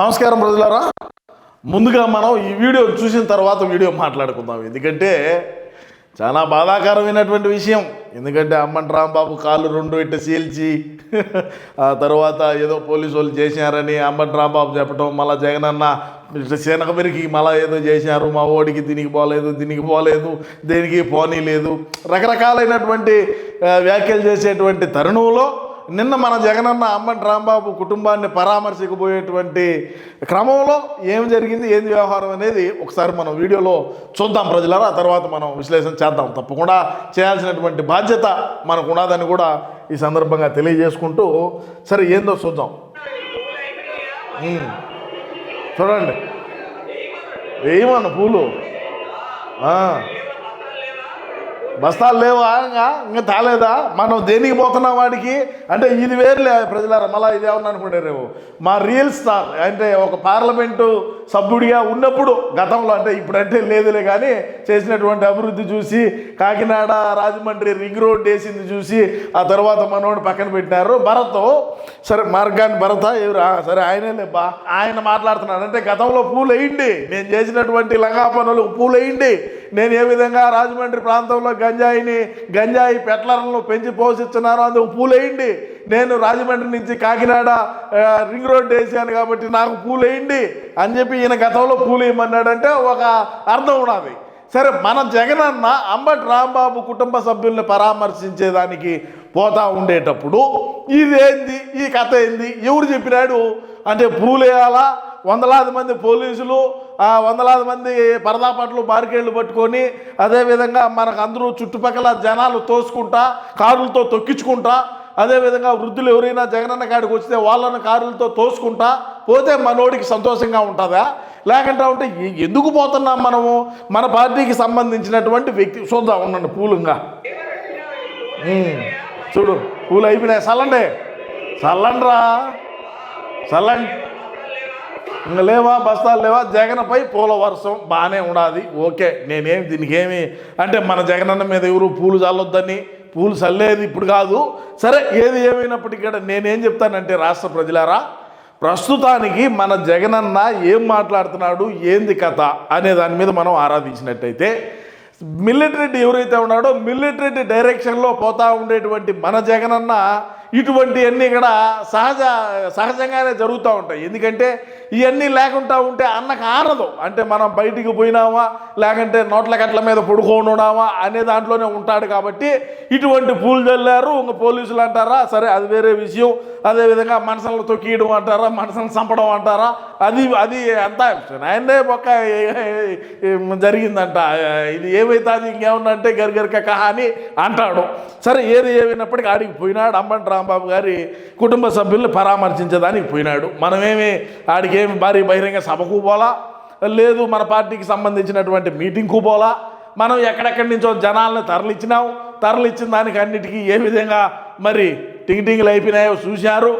నమస్కారం ప్రజలారా. ముందుగా మనం ఈ వీడియో చూసిన తర్వాత వీడియో మాట్లాడుకుందాం. ఎందుకంటే చాలా బాధాకరమైనటువంటి విషయం. ఎందుకంటే అమ్మన్ రాంబాబు కాళ్ళు రెండు ఇట్ట చీల్చి ఆ తర్వాత ఏదో పోలీసు వాళ్ళు చేశారని అమ్మన్ రాంబాబు చెప్పడం మళ్ళీ జగనన్న ఇట్లా శనగమిరికి మళ్ళీ ఏదో చేశారు మా ఓడికి దీనికి పోలేదు దీనికి పోలేదు దేనికి పోనీ లేదు రకరకాలైనటువంటి వ్యాఖ్యలు చేసేటువంటి తరుణంలో నిన్న మన జగనన్న అమ్మటి రాంబాబు కుటుంబాన్ని పరామర్శకపోయేటువంటి క్రమంలో ఏం జరిగింది ఏంది వ్యవహారం అనేది ఒకసారి మనం వీడియోలో చూద్దాం ప్రజలారా. ఆ తర్వాత మనం విశ్లేషణ చేద్దాం. తప్పకుండా చేయాల్సినటువంటి బాధ్యత మనకు ఉన్నదని కూడా ఈ సందర్భంగా తెలియజేసుకుంటూ సరే ఏందో చూద్దాం. చూడండి. వేయమన్న పూలు. బస్తాలు లేవా? ఇంకా ఇంకా తాలేదా? మనం దేనికి పోతున్నాం వాడికి? అంటే ఇది వేరులే ప్రజలారా మళ్ళీ ఇది ఏమన్నా అనుకుంటారేమో మా రియల్ స్టార్ అంటే ఒక పార్లమెంటు సభ్యుడిగా ఉన్నప్పుడు గతంలో అంటే ఇప్పుడంటే లేదులే కానీ చేసినటువంటి అభివృద్ధి చూసి కాకినాడ రాజమండ్రి రింగ్ రోడ్ వేసింది చూసి ఆ తర్వాత మనోడు పక్కన పెట్టినారు. భరత్ సరే మార్గాన్ని భరత ఎవరా? సరే ఆయనే బా. ఆయన మాట్లాడుతున్నాడు. అంటే గతంలో పూలు వేయండి నేను చేసినటువంటి లంగా పనులు పూలు వేయండి నేను ఏ విధంగా రాజమండ్రి ప్రాంతంలో గంజాయిని గంజాయి పెట్లర్లను పెంచి పోషిస్తున్నారో అందుకు పూలేయండి. నేను రాజమండ్రి నుంచి కాకినాడ రింగ్ రోడ్ వేసాను కాబట్టి నాకు పూలేయండి అని చెప్పి ఈయన గతంలో పూలేయమన్నాడంటే ఒక అర్థం ఉన్నది. సరే మన జగనన్న అంబటి రాంబాబు కుటుంబ సభ్యుల్ని పరామర్శించేదానికి పోతా ఉండేటప్పుడు ఇదేంది ఈ కథ ఏంది ఎవరు చెప్పినాడు? అంటే పూలేయాలా? వందలాది మంది పోలీసులు వందలాది మంది పరదాపట్లు మార్కెట్లు పట్టుకొని అదేవిధంగా మనకు అందరూ చుట్టుపక్కల జనాలు తోసుకుంటా కారులతో తొక్కించుకుంటా అదేవిధంగా వృద్ధులు ఎవరైనా జగనన్న కాడికి వస్తే వాళ్ళని కారులతో తోసుకుంటా పోతే మనోడికి సంతోషంగా ఉంటుందా? లేకుంటే ఉంటే ఎందుకు పోతున్నాం మనము? మన పార్టీకి సంబంధించినటువంటి వ్యక్తి చూద్దాం ఉండండి పూలుగా. చూడు పూలు అయిపోయినాయి. చల్లండి. చల్లండ్రా. చల్లండి ఇంకా లేవా బస్తాలు లేవా? జగన్పై పూల వర్షం బాగానే ఉండాది ఓకే నేనేం దీనికి ఏమి అంటే మన జగనన్న మీద ఎవరు పూలు చల్లొద్దని? పూలు చల్లేది ఇప్పుడు కాదు. సరే ఏది ఏమైనప్పటికీ కూడా నేనేం చెప్తానంటే రాష్ట్ర ప్రజలారా ప్రస్తుతానికి మన జగనన్న ఏం మాట్లాడుతున్నాడు ఏంది కథ అనే దాని మీద మనం ఆరాధించినట్టయితే మిలిటరీ ఎవరైతే ఉన్నాడో మిలిటరీ డైరెక్షన్లో పోతూ ఉండేటువంటి మన జగనన్న ఇటువంటివన్నీ కూడా సహజ సహజంగానే జరుగుతూ ఉంటాయి. ఎందుకంటే ఇవన్నీ లేకుండా ఉంటే అన్నకు ఆనదు అంటే మనం బయటికి పోయినామా లేకంటే నోట్ల కట్ల మీద పడుకోనున్నామా అనే దాంట్లోనే ఉంటాడు కాబట్టి ఇటువంటి పూలు చల్లారు ఇంక పోలీసులు అంటారా సరే అది వేరే విషయం. అదేవిధంగా మనసులను తొక్కియడం అంటారా మనసులను చంపడం అంటారా అది అది అంతా ఆయనే ఒక జరిగిందంట. ఇది ఏమైతుంది ఇంకేమన్నంటే గరిగరిక కహాని అంటాడు. సరే ఏది ఏమైనప్పటికీ ఆడికి పోయినాడు అమ్మంటారా రాంబాబు గారి కుటుంబ సభ్యుల్ని పరామర్శించడానికి పోయినాడు. మనమేమి ఆడికి ఏమి భారీ బహిరంగ సభకు పోలా? లేదు మన పార్టీకి సంబంధించినటువంటి మీటింగ్కు పోలా? మనం ఎక్కడెక్కడి నుంచో జనాలను తరలిచ్చినాం. తరలిచ్చిన దానికి అన్నిటికీ ఏ విధంగా మరి టింగ్ టింగ్లు అయిపోయినాయో చూశారు.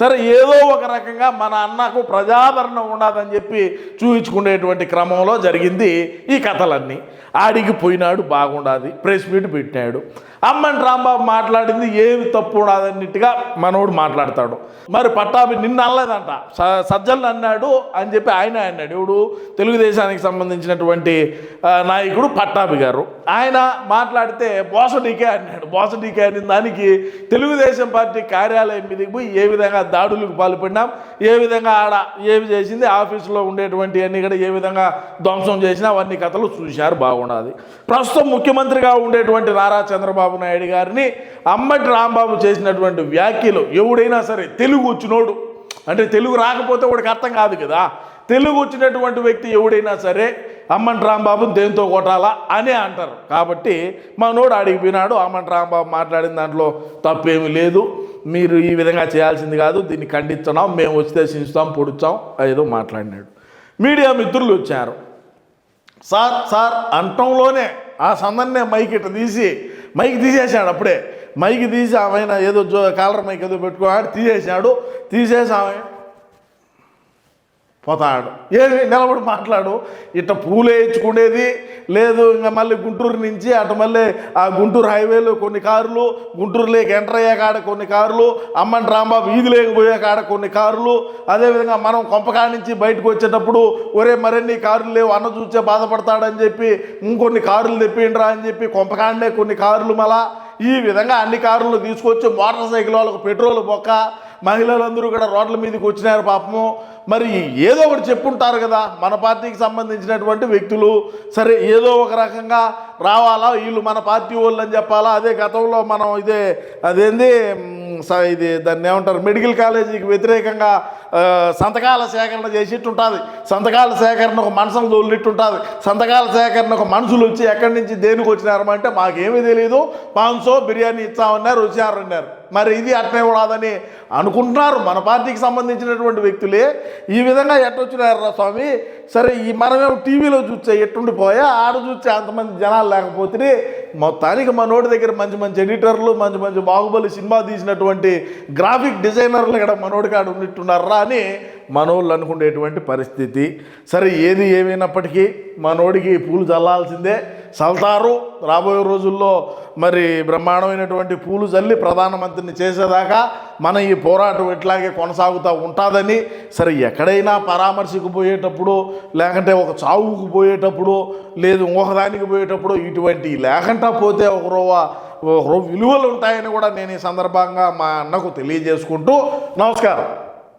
సరే ఏదో ఒక రకంగా మన అన్నకు ప్రజాదరణ ఉండదని చెప్పి చూపించుకునేటువంటి క్రమంలో జరిగింది ఈ కథలన్నీ. ఆడికి పోయినాడు బాగుండాది ప్రెస్ మీట్ పెట్టినాడు. అమ్మని రాంబాబు మాట్లాడింది ఏమి తప్పు ఉండదన్నట్టుగా మనోడు మాట్లాడతాడు. మరి పట్టాభి నిన్న అనలేదంట. స- సజ్జలు అన్నాడు అని చెప్పి ఆయన అన్నాడు. ఎవడు? తెలుగుదేశానికి సంబంధించినటువంటి నాయకుడు పట్టాభి గారు. ఆయన మాట్లాడితే బోసడీకే అన్నాడు. బోసడీకే అనే దానికి తెలుగుదేశం పార్టీ కార్యాలయం మీదకి పోయి ఏ విధంగా దాడులకు పాల్పడినాం ఏ విధంగా ఆడ ఏమి చేసింది ఆఫీసులో ఉండేటువంటి అన్ని కూడా ఏ విధంగా ధ్వంసం చేసినా అవన్నీ కథలు చూశారు బాగున్నది ప్రస్తుతం ముఖ్యమంత్రిగా ఉండేటువంటి నారా చంద్రబాబు నాయుడు గారిని అమ్మటి రాంబాబు చేసినటువంటి వ్యాఖ్యలు ఎవడైనా సరే తెలుగు వచ్చినోడు. అంటే తెలుగు రాకపోతే వాడికి అర్థం కాదు కదా. తెలుగు వచ్చినటువంటి వ్యక్తి ఎవడైనా సరే అమ్మటి రాంబాబు దేంతో కొట్టాలా అనే అంటారు. కాబట్టి మా నోడు అడిగిపోయినాడు పోయినాడు రాంబాబు మాట్లాడిన దాంట్లో తప్పేమీ లేదు. మీరు ఈ విధంగా చేయాల్సింది కాదు దీన్ని ఖండిస్తున్నాం మేము వస్తే సించుతాం పొడుచాం ఏదో మాట్లాడినాడు. మీడియా మిత్రులు వచ్చారు. సార్ సార్ అంటంలోనే ఆ సందన్నే మైక్ ఇట్ట తీసి మైక్ తీసేసాడు అప్పుడే. మైక్ తీసి ఆమె ఏదో జో కాలర్ మైక్ ఏదో పెట్టుకున్నాడు తీసేసాడు తీసేసి ఆమె పోతాడు. ఏమి? నిలబడి మాట్లాడు. ఇట్ట పూలు వేయించుకునేది లేదు ఇంకా మళ్ళీ గుంటూరు నుంచి అటు మళ్ళీ ఆ గుంటూరు హైవేలో కొన్ని కార్లు గుంటూరులోకి ఎంటర్ అయ్యే కాడ కొన్ని కార్లు అమ్మన్ రాంబాబు వీధిలోకి పోయే కాడ కొన్ని కార్లు. అదేవిధంగా మనం కొంపకాడ నుంచి బయటకు వచ్చేటప్పుడు ఒరే మరిన్ని కార్లు లేవు అన్న చూసే బాధపడతాడని చెప్పి ఇంకొన్ని కార్లు తెప్పిండ్రా అని చెప్పి కొంపకాడనే కొన్ని కార్లు మళ్ళా. ఈ విధంగా అన్ని కార్లు తీసుకొచ్చి మోటార్ సైకిల్ వాళ్ళకు పెట్రోల్ బొక్క. మహిళలందరూ కూడా రోడ్ల మీదకి వచ్చినారు పాపము. మరి ఏదో ఒకటి చెప్పుంటారు కదా. మన పార్టీకి సంబంధించినటువంటి వ్యక్తులు సరే ఏదో ఒక రకంగా రావాలా వీళ్ళు మన పార్టీ వాళ్ళు అని చెప్పాలా? అదే గతంలో మనం ఇదే అదేంది? స- ఇది దాన్ని ఏమంటారు? మెడికల్ కాలేజీకి వ్యతిరేకంగా సంతకాల సేకరణ చేసిట్టుంటుంది. సంతకాల సేకరణ ఒక మనసును తోలినట్టుంటుంది సంతకాల సేకరణ ఒక మనుషులు వచ్చి ఎక్కడి నుంచి దేనికి వచ్చినారమంటే మాకేమీ తెలియదు పాన్సో బిర్యానీ ఇస్తామన్నారు వచ్చారన్నారు మరి ఇది అట్నే కూడాదని అనుకుంటున్నారు. మన పార్టీకి సంబంధించినటువంటి వ్యక్తులే. ఈ విధంగా ఎట్టొచ్చినారా స్వామి? సరే ఈ మనమేమో టీవీలో చూస్తే ఎట్టుండిపోయా? ఆడ చూస్తే అంతమంది జనాలు లేకపోతే మొత్తానికి మనోడి దగ్గర మంచి మంచి ఎడిటర్లు మంచి మంచి బాహుబలి సినిమా తీసినటువంటి గ్రాఫిక్ డిజైనర్లు ఇక్కడ మనోడి కాడ ఉన్నట్టున్నారా అని మనోళ్ళు అనుకునేటువంటి పరిస్థితి. సరే ఏది ఏమైనప్పటికీ మనోడికి పూలు చల్లాల్సిందే. చల్తారు రాబోయే రోజుల్లో మరి బ్రహ్మాండమైనటువంటి పూలు చల్లి ప్రధానమంత్రిని చేసేదాకా మన ఈ పోరాటం ఇట్లాగే కొనసాగుతూ ఉంటుందని. సరే ఎక్కడైనా పరామర్శకు పోయేటప్పుడు లేకంటే ఒక చావుకు పోయేటప్పుడు లేదు ఇంకొకదానికి పోయేటప్పుడు ఇటువంటి లేకుండా పోతే ఒక రవ్వ ఒక విలువలు ఉంటాయని కూడా నేను ఈ సందర్భంగా మా అన్నకు తెలియజేసుకుంటూ నమస్కారం.